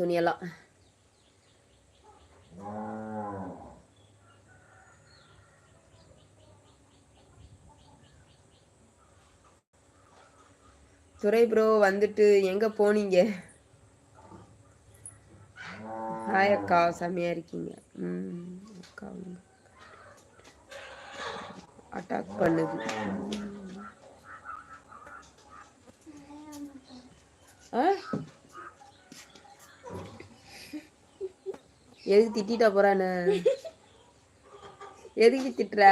துணியெல்லாம். துரை ப்ரோ வந்துட்டு எங்க போனீங்க? ஹாய் அக்கா செம்மையா இருக்கீங்க. ம் அக்கா அட்டாக் பண்ணுது. ஆ? எதுக்கு திட்டா போறானு எதுக்கு திட்டுற?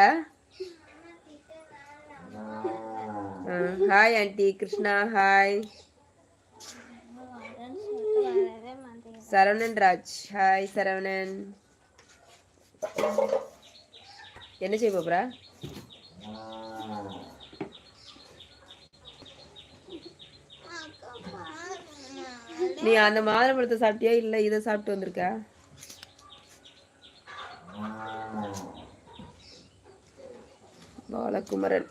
Hi aunty Krishna hi Saravanan Raj hi Saravanan. என்ன செய்ய போறா? நீ அந்த மாதுளம்பழத்தை சாப்பிட்டியா இல்ல இதை சாப்பிட்டு வந்திருக்க? பாலகுமரன்.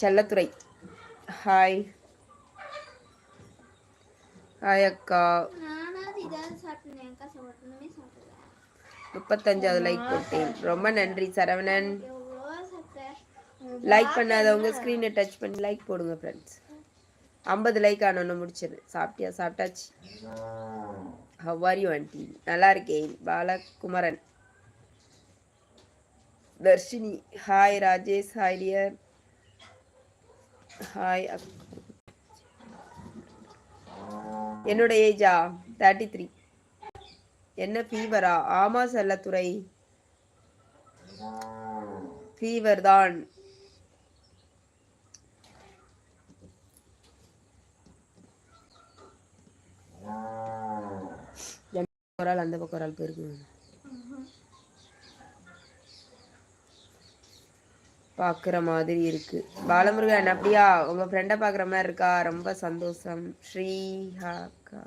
செல்லத்துறை. ஹாய் ஹாய் அக்கா. முப்பத்தஞ்சாவது லைக் போட்டேன். ரொம்ப நன்றி சரவணன். லைக் பண்ணாதவங்க ஸ்க்ரீனை டச் பண்ணி லைக் போடுங்க ஃப்ரெண்ட்ஸ் ஐம்பது லைக் ஆனோன்னு முடிச்சிரு சாப்பிட்டியா? சாப்பிட்டாச்சு. ஹவ்வாரி வண்டி. ஆண்டி நல்லா இருக்கேன் Balakumaran. Dharshini. Hi Rajesh. Hi dear hi என்னோட ஏஜா தேர்ட்டி த்ரீ என்ன ஃபீவரா ஆமா செல்லத்துறை. ஃபீவர் தான். ஒரு ஆள் அந்த பக்கம் ஒரு ஆள் போயிருக்கு பார்க்குற மாதிரி இருக்கு. பாலமுருகன் அப்படியா? உங்க ஃப்ரெண்டை பார்க்குற மாதிரி இருக்கா? ரொம்ப சந்தோஷம். ஸ்ரீஹாக்கா.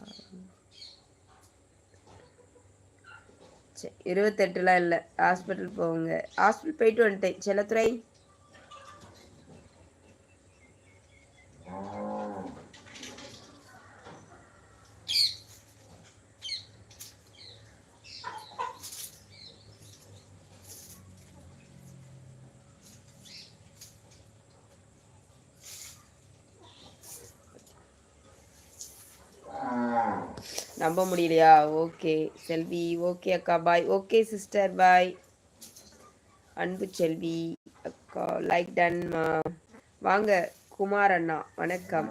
இருபத்தெட்டுலாம் இல்லை. ஹாஸ்பிட்டல் போங்க. ஹாஸ்பிட்டல் போயிட்டு வந்துட்டேன். செல்லத்துறை? நம்ப முடியலையா? ஓகே. செல்வி ஓகே அக்கா பாய். Okay sister bye. அன்பு செல்வி அக்கா லைக் டன்மா வாங்க குமார் அண்ணா வணக்கம்.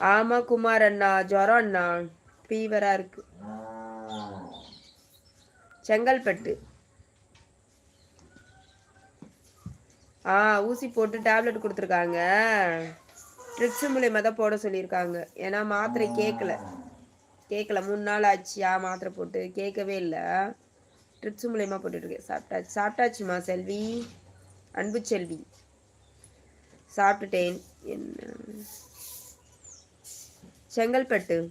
ஆமா குமார் அண்ணா ஜுரம் அண்ணா. ஃபீவரா இருக்கு. செங்கல்பட்டு. ஆ ஊசி போட்டு டேப்லெட் கொடுத்துருக்காங்க. ட்ரிப்ஸ் மூலியமாக தான் போட சொல்லியிருக்காங்க. ஏன்னா மாத்திரை கேட்கல கேட்கல மூணு நாள் ஆச்சியா மாத்திரை போட்டு? கேட்கவே இல்லை. ட்ரிப்ஸ் மூலியமாக போட்டுட்ருக்கேன் சாப்பிட்டாச்சு. சாப்பிட்டாச்சுமா செல்வி? அன்பு செல்வி. சாப்பிட்டுட்டேன். என்ன? செங்கல்பட்டு.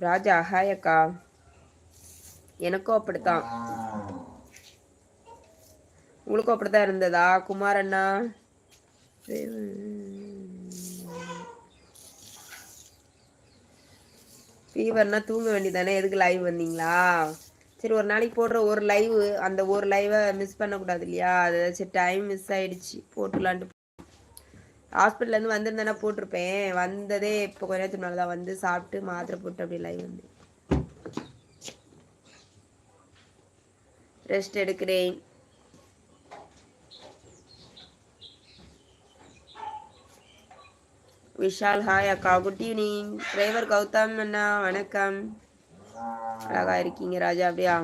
ராஜா ஹாயக்கா. எனக்கும் அப்படித்தான். உங்களுக்கும் அப்படித்தான் இருந்ததா குமார் அண்ணா ஃபீவர்னா தூங்க வேண்டியதானே? எதுக்கு லைவ் வந்தீங்களா? சரி ஒரு நாளைக்கு போடுற ஒரு லைவ் அந்த ஒரு லைவை மிஸ் பண்ணக்கூடாது இல்லையா? அது சரி டைம் மிஸ் ஆயிடுச்சு. போட்டுலான்ட்டு ஹாஸ்பிட்டல்லேருந்து வந்திருந்தேன்னா போட்டிருப்பேன். வந்ததே இப்போ கொஞ்ச நேரத்துக்கு மேலே தான் வந்து சாப்பிட்டு மாத்திரை போட்டு அப்படி லைவ் வந்து. ரெஸ்ட் எடுக்கிறேன். விஷால் ஹாய் அக்கா. குட் ஈவினிங் டிரைவர் கௌதம் அண்ணா வணக்கம். அழகா இருக்கீங்க ராஜா அப்படியா?